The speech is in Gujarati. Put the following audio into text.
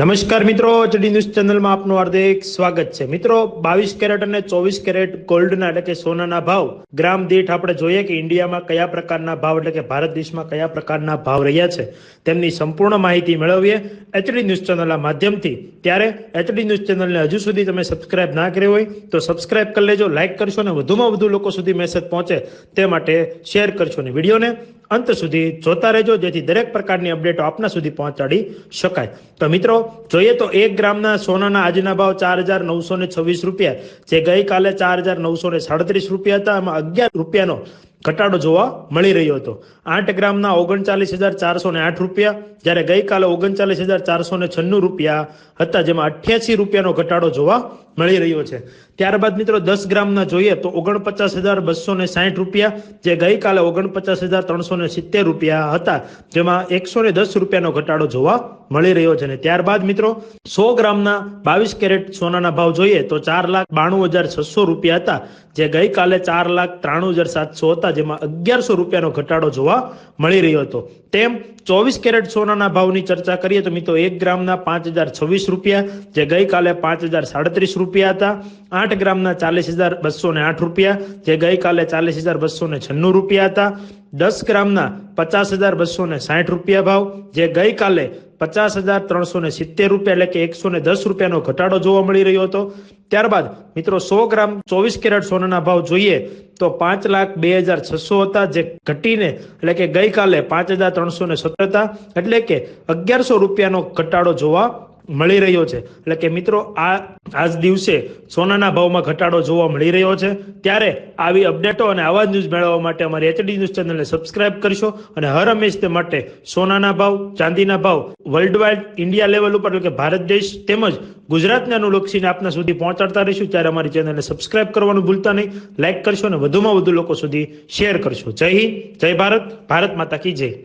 નમસ્કાર મિત્રો એચડી ન્યૂઝ ચેનલમાં આપનું હાર્દિક સ્વાગત છે. મિત્રો, બાવીસ કેરેટ અને ચોવીસ કેરેટ ગોલ્ડના એટલે કે સોનાના ભાવ. ગ્રામ દીઠ આપણે જોઈએ કે ઇન્ડિયામાં કયા પ્રકારના ભાવ એટલે કે ભારત દેશમાં કયા પ્રકારના ભાવ રહ્યા છે. તેમની સંપૂર્ણ માહિતી મેળવીએ એચડી ન્યૂઝ ચેનલના માધ્યમથી. ત્યારે એચડી ન્યૂઝ ચેનલને હજુ સુધી તમે સબસ્ક્રાઇબ ના કરી હોય, તો સબસ્ક્રાઇબ કરી લેજો, લાઇક કરશો અને વધુમાં વધુ લોકો સુધી મેસેજ પહોંચે તે માટે શેર કરશો અને વિડીયોને અંત સુધી જોતા રહેજો, જેથી દરેક પ્રકારની અપડેટો આપના સુધી પહોંચાડી શકાય. તો મિત્રો, જોઈએ તો એક ગ્રામના સોનાના આજના ભાવ ચાર હજાર નવસો ને છવ્વીસ રૂપિયા, જે ગઈકાલે ચાર હજાર નવસો ને સાડત્રીસ રૂપિયા હતા. એમાં અગિયાર રૂપિયાનો ઘટાડો જોવા મળી રહ્યો હતો. આઠ ગ્રામના ઓગણચાલીસ હજાર ચારસો ને આઠ રૂપિયા જ્યારે ગઈકાલે ઓગણચાલીસ હજાર ચારસો ને છન્નું રૂપિયા હતા, જેમાં અઠ્યાસી રૂપિયાનો ઘટાડો જોવા મળી રહ્યો છે. ત્યારબાદ મિત્રો દસ ગ્રામના જોઈએ તો ઓગણપચાસ હજાર બસો ને સાઠ રૂપિયા, જે ગઈકાલે ઓગણપચાસ હજાર ત્રણસો ને સિત્તેર રૂપિયા હતા, જેમાં એકસો ને દસ રૂપિયાનો ઘટાડો જોવા મળી રહ્યો છે. અને ત્યારબાદ મિત્રો સો ગ્રામના બાવીસ કેરેટ સોનાના ભાવ જોઈએ તો ચાર લાખ બાણું હજાર છસો રૂપિયા હતા, જે ગઈકાલે ચાર લાખ ત્રાણું હજાર સાતસો હતા જેમાં અગિયારસો રૂપિયાનો ઘટાડો જોવા મળી રહ્યો હતો. તેમ ચોવીસ કેરેટ સોનાના ભાવની ચર્ચા કરીએ તો મિત્રો એક ગ્રામના પાંચ હજાર છવ્વીસ રૂપિયા, જે ગઈકાલે પાંચ હજાર સાડત્રીસ રૂપિયા હતા. આઠ ગ્રામના ચાલીસ હજાર બસો ને આઠ રૂપિયા, જે ગઈકાલે ચાલીસ હજાર બસો ને છન્નું રૂપિયા હતા. દસ ગ્રામના પચાસ હજાર બસો ને સાઠ રૂપિયા ભાવ, જે ગઈકાલે પચાસ હજાર ત્રણસો ને સિત્તેર રૂપિયા એટલે કે એકસો ને દસ રૂપિયાનો ઘટાડો જોવા મળી રહ્યો હતો. ત્યારબાદ મિત્રો સો ગ્રામ ચોવીસ કેરેટ સોનાના ભાવ જોઈએ તો પાંચ લાખ બે હજાર છસો હતા, જે ઘટીને એટલે કે ગઈકાલે પાંચ હજાર ત્રણસો ને સત્તર હતા. એટલે કે અગિયારસો રૂપિયાનો ઘટાડો જોવા મળી રહ્યો છે. એટલે કે મિત્રો, આ, આજ દિવસે સોનાના ભાવમાં ઘટાડો જોવા મળી રહ્યો છે. ત્યારે આવી અપડેટો અને આવા ન્યૂઝ મેળવવા માટે અમારી એચડી ન્યૂઝ ચેનલને સબસ્ક્રાઇબ કરશો અને હર હંમેશ તે માટે સોનાના ભાવ, ચાંદીના ભાવ વર્લ્ડ વાઇડ ઇન્ડિયા લેવલ ઉપર, એટલે કે ભારત દેશ તેમજ ગુજરાતને અનુલક્ષીને આપના સુધી પહોંચાડતા રહીશું. ત્યારે અમારી ચેનલને સબસ્ક્રાઇબ કરવાનું ભૂલતા નહીં. લાઇક કરશો અને વધુમાં વધુ લોકો સુધી શેર કરશો. જય હિન્દ, જય ભારત. ભારત માતા કી જય.